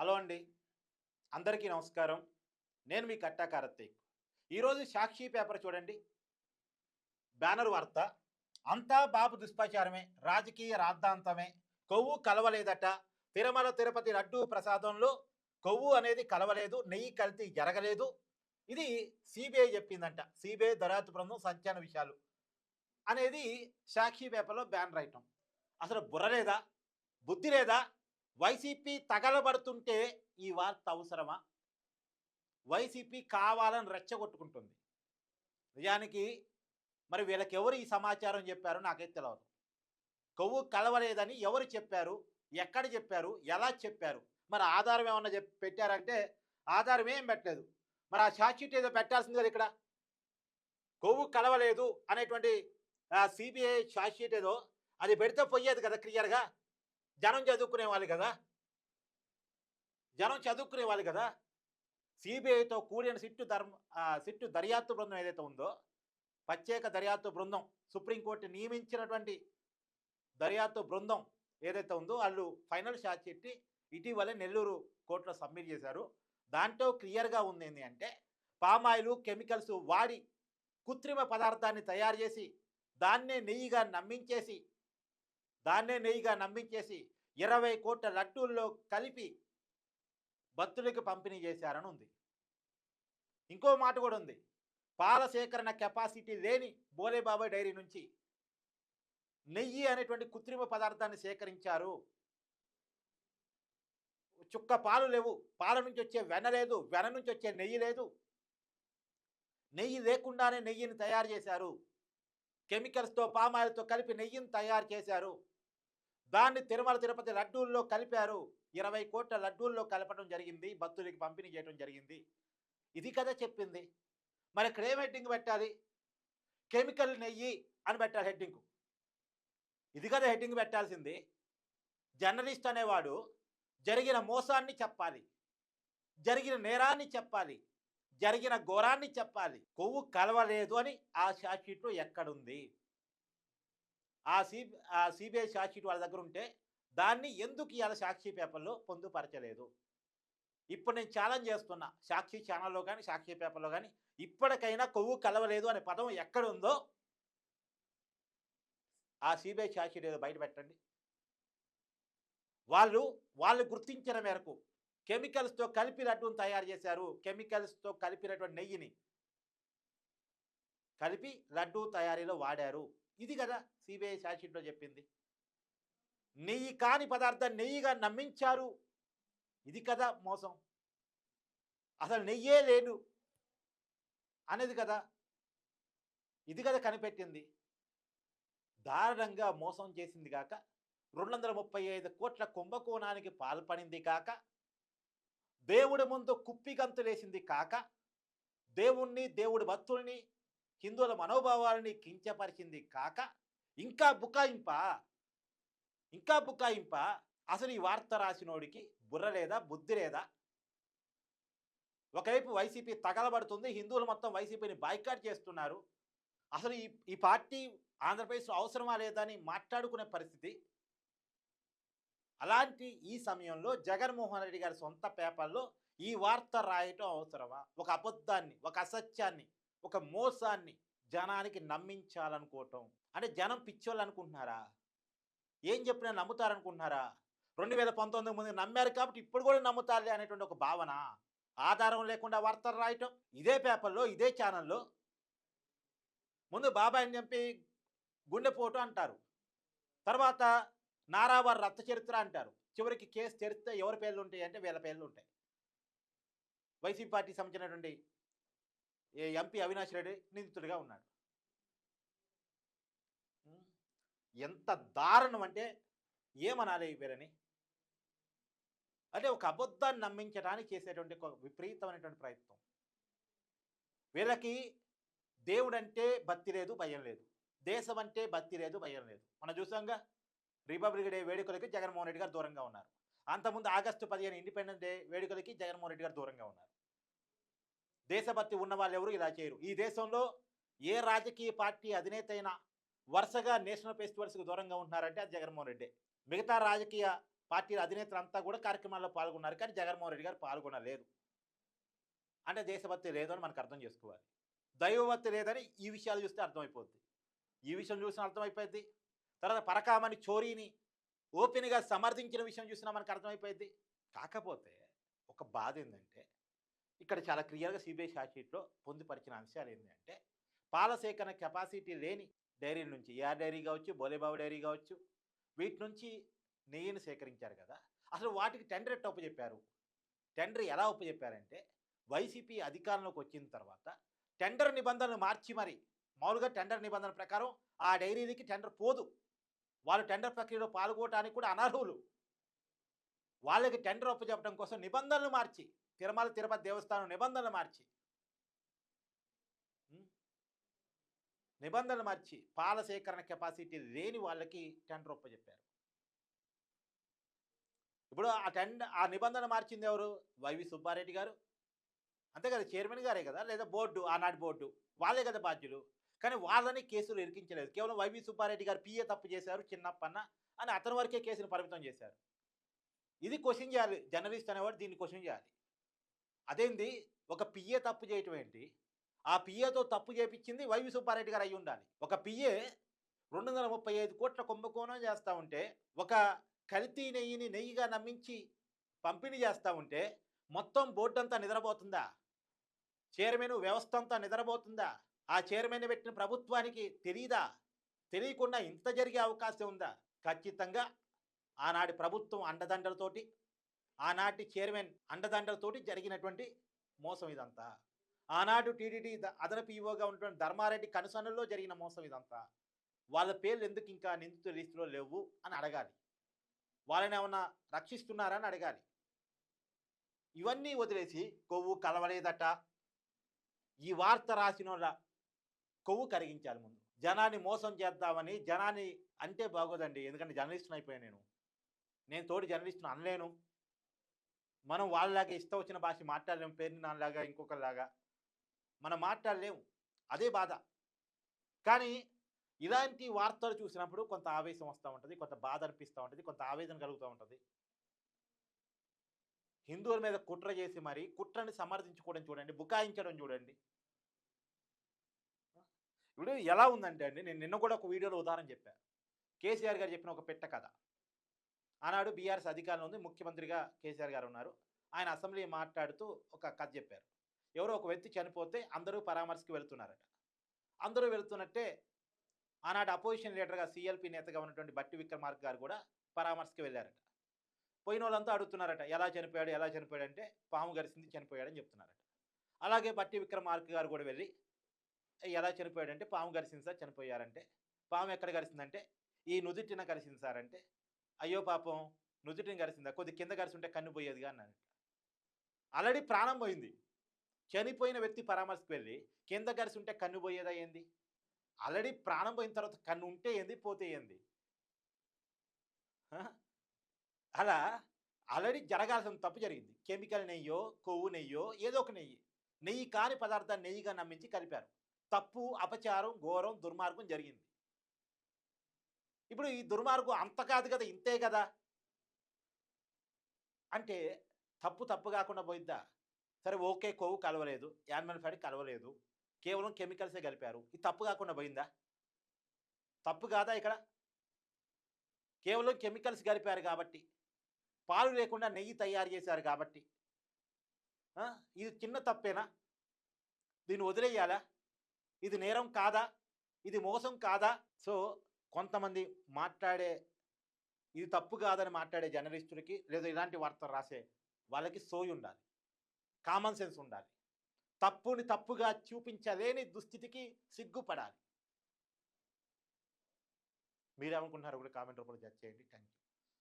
Hello అండి. అందరికీ నమస్కారం. నేను మీ కట్టా కార్తీక్. ఈరోజు సాక్షి పేపర్ చూడండి. బ్యానర్ వార్త. అంతా బాబు దుష్పచారమే రాజకీయ రాద్ధాంతమే. కొవ్వు కలవలేదట. తిరుమల తిరుపతి లడ్డూ ప్రసాదంలో కొవ్వు అనేది కలవలేదు నెయ్యి కల్తీ జరగలేదు. ఇది సిబిఐ చెప్పిందంట. సిబిఐ దర్యాప్తు బృందం సంచలన విషయాలు అనేది సాక్షి పేపర్లో బ్యానర్ ఐటమ్. అసలు బుర్ర లేదా? బుద్ధి లేదా? వైసీపీ తగలబడుతుంటే ఈ వార్త అవసరమా? వైసీపీ కావాలని రెచ్చగొట్టుకుంటుంది. నిజానికి మరి వీళ్ళకెవరు ఈ సమాచారం చెప్పారో నాకైతే తెలియదు కొవ్వు కలవలేదని ఎవరు చెప్పారు? ఎక్కడ చెప్పారు? ఎలా చెప్పారు? మరి ఆధారం ఏమన్నా చెప్ పెట్టారంటే ఆధారం ఏం పెట్టలేదు. మరి ఆ షార్ట్షీట్ ఏదో పెట్టాల్సింది కదా ఇక్కడ. కొవ్వు కలవలేదు అనేటువంటి సిబిఐ షార్ట్షీట్ ఏదో అది పెడితే పోయేది కదా క్లియర్గా? జనం చదువుకునే వాళ్ళు కదా? జనం చదువుకునే వాళ్ళు కదా? సిబిఐతో కూడిన సిట్టు ధర్మ సిట్టు దర్యాప్తు బృందం ఏదైతే ఉందో ప్రత్యేక దర్యాప్తు బృందం సుప్రీంకోర్టు నియమించినటువంటి దర్యాప్తు బృందం ఏదైతే ఉందో వాళ్ళు ఫైనల్ షాట్ చెట్టి ఇటీవలే నెల్లూరు కోర్టులో సబ్మిట్ చేశారు. దాంట్లో క్లియర్గా ఉంది ఏంటి అంటే పామాయిలు కెమికల్స్ వాడి కృత్రిమ పదార్థాన్ని తయారు చేసి దాన్నే నెయ్యిగా నమ్మించేసి దాన్నే నెయ్యిగా నమ్మించేసి ఇరవై కోట్ల లడ్డూల్లో కలిపి భక్తులకి పంపిణీ చేశారని ఉంది. ఇంకో మాట కూడా ఉంది. పాల సేకరణ కెపాసిటీ లేని బోలేబాబా డైరీ నుంచి నెయ్యి అనేటువంటి కృత్రిమ పదార్థాన్ని సేకరించారు. చుక్క పాలు లేవు. పాల నుంచి వచ్చే వెన లేదు. వెన నుంచి వచ్చే నెయ్యి లేదు. నెయ్యి లేకుండానే నెయ్యిని తయారు చేశారు. కెమికల్స్తో పామాయిల్తో కలిపి నెయ్యిని తయారు చేశారు. దాన్ని తిరుమల తిరుపతి లడ్డూల్లో కలిపారు. ఇరవై కోట్ల లడ్డూల్లో కలపడం జరిగింది. భక్తులకి పంపిణీ చేయడం జరిగింది. ఇది కదా చెప్పింది. మరి ఇక్కడ ఏం హెడ్డింగ్ పెట్టాలి? కెమికల్ నెయ్యి అని పెట్టాలి హెడ్డింగ్. ఇది కదా హెడ్డింగ్ పెట్టాల్సింది. జర్నలిస్ట్ అనేవాడు జరిగిన మోసాన్ని చెప్పాలి. జరిగిన నేరాన్ని చెప్పాలి. జరిగిన ఘోరాన్ని చెప్పాలి. కొవ్వు కలవలేదు అని ఆ షార్ట్షీట్లో ఎక్కడుంది? ఆ సి ఆ సిబిఐ షార్ట్షీట్ వాళ్ళ దగ్గర ఉంటే దాన్ని ఎందుకు ఇవాళ సాక్షి పేపర్లో పొందుపరచలేదు? ఇప్పుడు నేను ఛాలెంజ్ చేస్తున్నా. సాక్షి ఛానల్లో కానీ సాక్షి పేపర్లో కానీ ఇప్పటికైనా కొవ్వు కలవలేదు అనే పదం ఎక్కడుందో ఆ సిబిఐ షార్ట్షీట్ ఏదో బయట పెట్టండి. వాళ్ళు వాళ్ళు గుర్తించిన మేరకు కెమికల్స్తో కలిపి లడ్డూని తయారు చేశారు. కెమికల్స్తో కలిపినటువంటి నెయ్యిని కలిపి లడ్డూ తయారీలో వాడారు. ఇది కదా సిబిఐ షార్ట్షీట్లో చెప్పింది. నెయ్యి కాని పదార్థం నెయ్యిగా నమ్మించారు. ఇది కదా మోసం. అసలు నెయ్యే లేదు అనేది కదా ఇది కదా కనిపెట్టింది. దారుణంగా మోసం చేసింది కాక రెండు వందల ముప్పై ఐదు కోట్ల కుంభకోణానికి పాల్పడింది కాక దేవుడి ముందు కుప్పిగంతులేసింది కాక దేవుణ్ణి దేవుడి భక్తుల్ని హిందువుల మనోభావాలని కించపరిచింది కాక ఇంకా బుకాయింప. ఇంకా బుకాయింప. అసలు ఈ వార్త రాసినోడికి బుర్ర లేదా బుద్ధి లేదా? ఒకవైపు వైసీపీ తగలబడుతుంది హిందువులు మొత్తం వైసీపీని బాయ్కాట్ చేస్తున్నారు. అసలు ఈ ఈ పార్టీ ఆంధ్రప్రదేశ్లో అవసరమా లేదా అని మాట్లాడుకునే పరిస్థితి. అలాంటి ఈ సమయంలో జగన్మోహన్ రెడ్డి గారి సొంత పేపర్లో ఈ వార్త రాయటం అవసరమా? ఒక అబద్ధాన్ని ఒక అసత్యాన్ని ఒక మోసాన్ని జనానికి నమ్మించాలనుకోవటం. అంటే జనం పిచ్చోళ్ళు అనుకుంటున్నారా? ఏం చెప్పినా నమ్ముతారనుకుంటున్నారా? రెండు వేల పంతొమ్మిది ముందు నమ్మారు కాబట్టి ఇప్పుడు కూడా నమ్ముతారులే అనేటువంటి ఒక భావన. ఆధారం లేకుండా వార్తలు రాయటం ఇదే పేపర్లో ఇదే ఛానల్లో. ముందు బాబాయిని చంపి గుండెపోటు అంటారు. తర్వాత నారావారి రక్త చరిత్ర అంటారు. చివరికి కేసు తెరిస్తే ఎవరి పేర్లు ఉంటాయి అంటే వీళ్ళ పేర్లు ఉంటాయి. వైసీపీ పార్టీకి సంబంధించినటువంటి ఎంపీ అవినాష్ రెడ్డి నిందితుడిగా ఉన్నాడు. ఎంత దారుణం అంటే ఏమనాలి వీరని? అంటే ఒక అబద్ధాన్ని నమ్మించడానికి చేసేటువంటి ఒక విపరీతమైనటువంటి ప్రయత్నం. వీళ్ళకి దేవుడంటే భక్తి లేదు భయం లేదు. దేశం అంటే భక్తి లేదు భయం లేదు. మనం చూసాంగా రిపబ్లిక్ డే వేడుకలకి జగన్మోహన్ రెడ్డి గారు దూరంగా ఉన్నారు. అంతకుముందు ఆగస్టు పదిహేను ఇండిపెండెన్స్ డే వేడుకలకి జగన్మోహన్ రెడ్డి గారు దూరంగా ఉన్నారు. దేశభక్తి ఉన్న వాళ్ళు ఎవరు ఇలా చేయరు. ఈ దేశంలో ఏ రాజకీయ పార్టీ అధినేత అయినా వరుసగా నేషనల్ ఫెస్టివల్స్కి దూరంగా ఉంటున్నారంటే అది జగన్మోహన్ రెడ్డి. మిగతా రాజకీయ పార్టీల అధినేతలు అంతా కూడా కార్యక్రమాల్లో పాల్గొన్నారు కానీ జగన్మోహన్ రెడ్డి గారు పాల్గొనలేదు. అంటే దేశభక్తి లేదు అని మనకు అర్థం చేసుకోవాలి. దైవభక్తి లేదని ఈ విషయాలు చూస్తే అర్థమైపోద్ది. ఈ విషయం చూసిన అర్థమైపోయింది తర్వాత పరకామని చోరీని ఓపెన్గా సమర్థించిన విషయం చూసినా మనకు అర్థమైపోయింది కాకపోతే ఒక బాధ ఏంటంటే ఇక్కడ చాలా క్లియర్గా సిబిఐ షార్ట్షీట్లో పొందుపరిచిన అంశాలు ఏంటంటే పాల సేకరణ కెపాసిటీ లేని డైరీల నుంచి ఏఆర్ డైరీ కావచ్చు బోలేబాబు డైరీ కావచ్చు వీటి నుంచి నెయ్యిని సేకరించారు కదా. అసలు వాటికి టెండర్ ఎట్ట చెప్పారు టెండర్ ఎలా చెప్పారంటే వైసీపీ అధికారంలోకి వచ్చిన తర్వాత టెండర్ నిబంధనలు మార్చి మరి మామూలుగా టెండర్ నిబంధనల ప్రకారం ఆ డైరీలకి టెండర్ పోదు. వాళ్ళు టెండర్ ప్రక్రియలో పాల్గొనడానికి కూడా అనర్హులు. వాళ్ళకి టెండర్ ఒప్పచెప్పడం కోసం నిబంధనలు మార్చి తిరుమల తిరుపతి దేవస్థానం నిబంధనలు మార్చి. నిబంధనలు మార్చి పాల సేకరణ కెపాసిటీ లేని వాళ్ళకి టెండర్ ఒప్పచెప్పారు ఇప్పుడు ఆ టెండర్ ఆ నిబంధన మార్చింది ఎవరు? వైవి సుబ్బారెడ్డి గారు. అంతే కదా చైర్మన్ గారే కదా లేదా బోర్డు ఆనాటి బోర్డు. వాళ్ళే కదా బాధ్యులు. కానీ వాళ్ళని కేసులు ఇరికించలేదు కేవలం వైవి సుబ్బారెడ్డి గారు పిఏ తప్పు చేశారు చిన్నప్పన్న అని అతని వరకే కేసును పరిమితం చేశారు. ఇది క్వశ్చన్ చేయాలి. జర్నలిస్ట్ అనేవాడు దీన్ని క్వశ్చన్ చేయాలి. అదేంది? ఒక పిఏ తప్పు చేయటం ఏంటి? ఆ పిఏతో తప్పు చేపించింది వైవి సుబ్బారెడ్డి గారు అయి ఉండాలి. ఒక పిఏ రెండు వందల ముప్పై ఐదు కోట్ల కుంభకోణం చేస్తూ ఉంటే ఒక కల్తీ నెయ్యిని నెయ్యిగా నమ్మించి పంపిణీ చేస్తూ ఉంటే మొత్తం బోర్డు అంతా నిద్రపోతుందా? చైర్మన్ వ్యవస్థ అంతా నిద్రపోతుందా? ఆ చైర్మన్ పెట్టిన ప్రభుత్వానికి తెలియదా తెలియకుండా ఇంత జరిగే అవకాశం ఉందా? ఖచ్చితంగా ఆనాటి ప్రభుత్వం అండదండలతోటి ఆనాటి చైర్మన్ అండదండలతోటి జరిగినటువంటి మోసం ఇదంతా. ఆనాడు టీడీటీ అదనపు ఈవోగా ఉన్నటువంటి ధర్మారెడ్డి కనుసనల్లో జరిగిన మోసం ఇదంతా. వాళ్ళ పేర్లు ఎందుకు ఇంకా నిందితుల లిస్టులో లేవు అని అడగాలి. వాళ్ళని ఏమన్నా రక్షిస్తున్నారని అడగాలి. ఇవన్నీ వదిలేసి కొవ్వు కలవలేదట. ఈ వార్త రాసిన వాళ్ళ కొవ్వు కరిగించాలి ముందు. జనాన్ని మోసం చేద్దామని జనాన్ని అంటే బాగోదండి. ఎందుకంటే జర్నలిస్ట్ని అయిపోయాను నేను. నేను తోటి జర్నలిస్ట్ని అనలేను. మనం వాళ్ళలాగా ఇష్టం వచ్చిన భాష మాట్లాడలేము పేరుని నాలాగా ఇంకొకరిలాగా. మనం మాట్లాడలేము అదే బాధ. కానీ ఇలాంటి వార్తలు చూసినప్పుడు కొంత ఆవేశం వస్తూ ఉంటుంది కొంత బాధ అనిపిస్తూ ఉంటుంది కొంత ఆవేదన కలుగుతూ ఉంటుంది. హిందువుల మీద కుట్ర చేసి మరి కుట్రని సమర్థించుకోవడం చూడండి బుకాయించడం చూడండి. ఇప్పుడు ఎలా ఉందంటే అండి నేను నిన్న కూడా ఒక వీడియోలో ఉదాహరణ చెప్పాను కేసీఆర్ గారు చెప్పిన ఒక పెట్ట కథ. ఆనాడు బీఆర్ఎస్ అధికారంలో ఉంది. ముఖ్యమంత్రిగా కేసీఆర్ గారు ఉన్నారు. ఆయన అసెంబ్లీ మాట్లాడుతూ ఒక కథ చెప్పారు. ఎవరో ఒక వ్యక్తి చనిపోతే అందరూ పరామర్శకి వెళ్తున్నారట. అందరూ వెళ్తున్నట్టే ఆనాడు అపోజిషన్ లీడర్గా సీఎల్పీ నేతగా ఉన్నటువంటి బట్టి విక్రమార్క గారు కూడా పరామర్శకి వెళ్ళారట. పోయిన వాళ్ళంతా అడుగుతున్నారట ఎలా చనిపోయాడు ఎలా చనిపోయాడు అంటే పాము గరిసింది చనిపోయాడని చెప్తున్నారట. అలాగే బట్టి విక్రమార్క గారు కూడా వెళ్ళి ఎలా చనిపోయాడంటే పాము గరిసింది సార్ చనిపోయారంటే. పాము ఎక్కడ గరిసిందంటే? ఈ నుదుటిన గరిసింది సార్ అంటే అయ్యో పాపం నుదుటిని గరిసిందా? కొద్ది కింద గరిసింటే కన్ను పోయేదిగా అన్నాను ఆల్రెడీ ప్రాణం పోయింది. చనిపోయిన వ్యక్తి పరామర్శకు వెళ్ళి కింద గరిసి ఉంటే కన్ను పోయేదా ఏంది? ఆల్రెడీ ప్రాణం పోయిన తర్వాత కన్ను ఉంటే ఏంది? పోతే ఏంది? అలా ఆల్రెడీ జరగాల్సిన తప్పు జరిగింది. కెమికల్ నెయ్యో కొవ్వు నెయ్యో ఏదో ఒక నెయ్యి. నెయ్యి కాని పదార్థాన్ని నెయ్యిగా నమ్మించి కలిపారు. తప్పు అపచారం ఘోరం దుర్మార్గం జరిగింది. ఇప్పుడు ఈ దుర్మార్గం అంత కాదు కదా ఇంతే కదా? అంటే తప్పు తప్పు కాకుండా పోయిద్దా? సరే ఓకే కొవ్వు కలవలేదు యానిమల్ ఫ్యాట్ కలవలేదు కేవలం కెమికల్సే కలిపారు. ఇది తప్పు కాకుండా పోయిందా? తప్పు కాదా ఇక్కడ? కేవలం కెమికల్స్ కలిపారు కాబట్టి పాలు లేకుండా నెయ్యి తయారు చేశారు కాబట్టి. ఇది చిన్న తప్పేనా? దీన్ని వదిలేయాలా? ఇది నేరం కాదా? ఇది మోసం కాదా? సో కొంతమంది మాట్లాడే ఇది తప్పు కాదని మాట్లాడే జర్నలిస్టులకి లేదా ఇలాంటి వార్తలు రాసే వాళ్ళకి సోయి ఉండాలి. కామన్ సెన్స్ ఉండాలి. తప్పుని తప్పుగా చూపించలేని దుస్థితికి సిగ్గుపడాలి. మీరేమనుకుంటున్నారు కూడా కామెంట్ రూపంలో జడ్జ్ చేయండి. Thank you